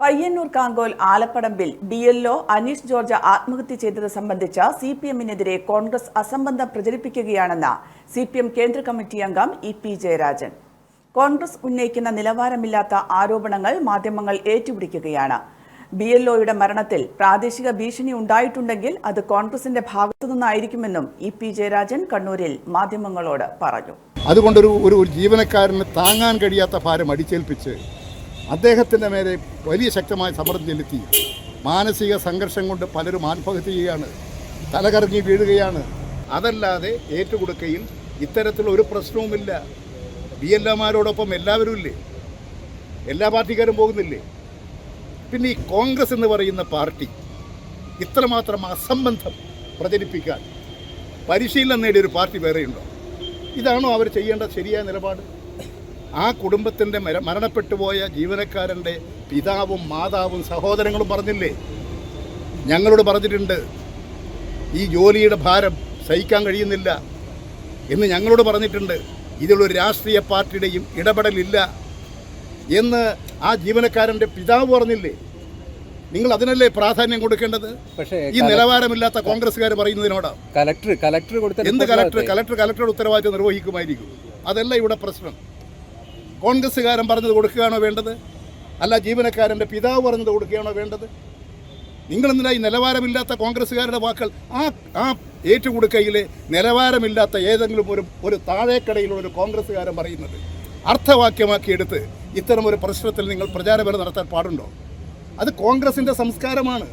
Payyanur Kankol ആലപ്പടമ്പിൽ B L O Aneesh George ആത്മഹത്യ ചെയ്തത് സംബന്ധിച്ച് സി പി എമ്മിനെതിരെ കോൺഗ്രസ് അസംബന്ധം പ്രചരിപ്പിക്കുകയാണെന്ന് സി പി എം കേന്ദ്ര കമ്മിറ്റി അംഗം ഇ പി ജയരാജൻ. കോൺഗ്രസ് ഉന്നയിക്കുന്ന നിലവാരമില്ലാത്ത ആരോപണങ്ങൾ മാധ്യമങ്ങൾ ഏറ്റുപിടിക്കുകയാണ്. ബി എൽ ഒയുടെ മരണത്തിൽ പ്രാദേശിക ഭീഷണി ഉണ്ടായിട്ടുണ്ടെങ്കിൽ അത് കോൺഗ്രസിന്റെ ഭാഗത്തു നിന്നായിരിക്കുമെന്നും ഇ പി ജയരാജൻ കണ്ണൂരിൽ മാധ്യമങ്ങളോട് പറഞ്ഞു. അതുകൊണ്ടൊരു ഒരു ജീവനക്കാരന് താങ്ങാൻ കഴിയാത്ത ഭാരം അടിച്ചേൽപ്പിച്ച് അദ്ദേഹത്തിന്റെ മേലെ വലിയ ശക്തമായ സമ്മർദ്ദം ചെലുത്തി. മാനസിക സംഘർഷം കൊണ്ട് പലരും ആത്മഹത്യ ചെയ്യുകയാണ്. തലകറങ്ങി വീഴുകയാണ്. അതല്ലാതെ ഏറ്റുകൊടുക്കുകയും ഇത്തരത്തിലുള്ള ഒരു പ്രശ്നവുമില്ല. ബി എൽ എമാരോടൊപ്പം എല്ലാവരും ഇല്ലേ? എല്ലാ പാർട്ടിക്കാരും പോകുന്നില്ലേ? പിന്നെ ഈ കോൺഗ്രസ് എന്ന് പറയുന്ന പാർട്ടി ഇത്രമാത്രം അസംബന്ധം പ്രചരിപ്പിക്കാൻ പരിശീലനം നേടിയൊരു പാർട്ടി വേറെയുണ്ടോ? ഇതാണോ അവർ ചെയ്യേണ്ട ശരിയായ നിലപാട്? ആ കുടുംബത്തിന്റെ മര മരണപ്പെട്ടു പോയ ജീവനക്കാരന്റെ പിതാവും മാതാവും സഹോദരങ്ങളും പറഞ്ഞില്ലേ? ഞങ്ങളോട് പറഞ്ഞിട്ടുണ്ട് ഈ ജോലിയുടെ ഭാരം സഹിക്കാൻ കഴിയുന്നില്ല എന്ന് ഞങ്ങളോട് പറഞ്ഞിട്ടുണ്ട്. ഇതിലൊരു രാഷ്ട്രീയ പാർട്ടിയുടെയും ഇടപെടലില്ല എന്ന് ആ ജീവനക്കാരന്റെ പിതാവ് പറഞ്ഞില്ലേ? നിങ്ങൾ അതിനല്ലേ പ്രാധാന്യം കൊടുക്കേണ്ടത്? പക്ഷേ ഈ നിലവാരമില്ലാത്ത കോൺഗ്രസ്സുകാർ പറയുന്നതിനോട്? കലക്ടർ കലക്ടർ കൊടുത്ത എന്ത് കലക്ടർ? കലക്ടർ കലക്ടറുടെ ഉത്തരവാദിത്വം നിർവഹിക്കുമായിരിക്കും. അതല്ല ഇവിടെ പ്രശ്നം. കോൺഗ്രസ്സുകാരൻ പറഞ്ഞത് കൊടുക്കുകയാണോ വേണ്ടത്? അല്ല ജീവനക്കാരന്റെ പിതാവ് പറഞ്ഞത് കൊടുക്കുകയാണോ വേണ്ടത്? നിങ്ങളെന്തിനാ ഈ നിലവാരമില്ലാത്ത കോൺഗ്രസ്സുകാരുടെ വാക്കുകൾ ആ ആ ഏറ്റുകൊടുക്കയിലെ നിലവാരമില്ലാത്ത ഏതെങ്കിലും ഒരു ഒരു താഴേക്കടയിലുള്ള ഒരു കോൺഗ്രസ്സുകാരൻ പറയുന്നത് അർത്ഥവാക്യമാക്കിയെടുത്ത് ഒരു പ്രശ്നത്തിൽ നിങ്ങൾ പ്രചാരപരം നടത്താൻ പാടുണ്ടോ? അത് കോൺഗ്രസിന്റെ സംസ്കാരമാണ്.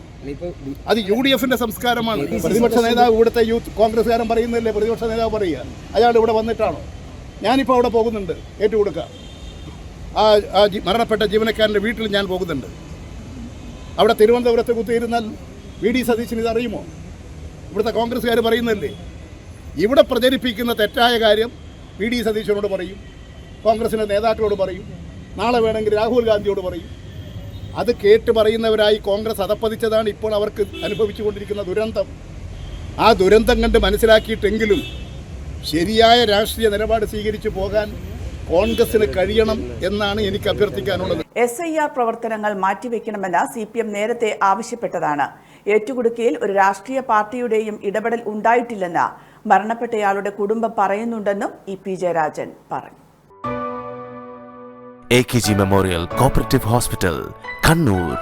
അത് യു ഡി എഫിന്റെ സംസ്കാരമാണ്. പ്രതിപക്ഷ നേതാവ് ഇവിടുത്തെ യൂത്ത് കോൺഗ്രസ്സുകാരൻ പറയുന്നില്ലേ പ്രതിപക്ഷ നേതാവ് പറയുക? അയാൾ ഇവിടെ വന്നിട്ടാണോ? ഞാനിപ്പോൾ അവിടെ പോകുന്നുണ്ട്. ഏറ്റുകൊടുക്കുക ആ ആ മരണപ്പെട്ട ജീവനക്കാരന്റെ വീട്ടിൽ ഞാൻ പോകുന്നുണ്ട്. അവിടെ തിരുവനന്തപുരത്ത് കുത്തിയിരുന്നാൽ വി ഡി സതീശൻ ഇത് അറിയുമോ? ഇവിടുത്തെ കോൺഗ്രസ്സുകാർ പറയുന്നല്ലേ ഇവിടെ പ്രചരിപ്പിക്കുന്ന തെറ്റായ കാര്യം വി ഡി സതീശനോട് പറയും കോൺഗ്രസിന്റെ നേതാക്കളോട് പറയും നാളെ വേണമെങ്കിൽ രാഹുൽ ഗാന്ധിയോട് പറയും. അത് കേട്ട് പറയുന്നവരായി കോൺഗ്രസ് അതപ്പതിച്ചതാണ് ഇപ്പോൾ അവർക്ക് അനുഭവിച്ചുകൊണ്ടിരിക്കുന്ന ദുരന്തം. ആ ദുരന്തം കണ്ട് മനസ്സിലാക്കിയിട്ടെങ്കിലും ശരിയായ രാഷ്ട്രീയ നിലപാട് സ്വീകരിച്ചു പോകാൻ കോൺഗ്രസിന് കഴിയണം എന്നാണ് എനിക്ക് അഭ്യർത്ഥിക്കാനുള്ളത്. എസ് ഐ ആർ പ്രവർത്തനങ്ങൾ മാറ്റിവെക്കണമെന്ന് സി പി എം നേരത്തെ ആവശ്യപ്പെട്ടതാണ്. ഏറ്റുകുടുക്കിയിൽ ഒരു രാഷ്ട്രീയ പാർട്ടിയുടെയും ഇടപെടൽ ഉണ്ടായിട്ടില്ലെന്ന് മരണപ്പെട്ടയാളുടെ കുടുംബം പറയുന്നുണ്ടെന്നും ഇ പി ജയരാജൻ പറഞ്ഞു. A K G memorial cooperative hospital Kannur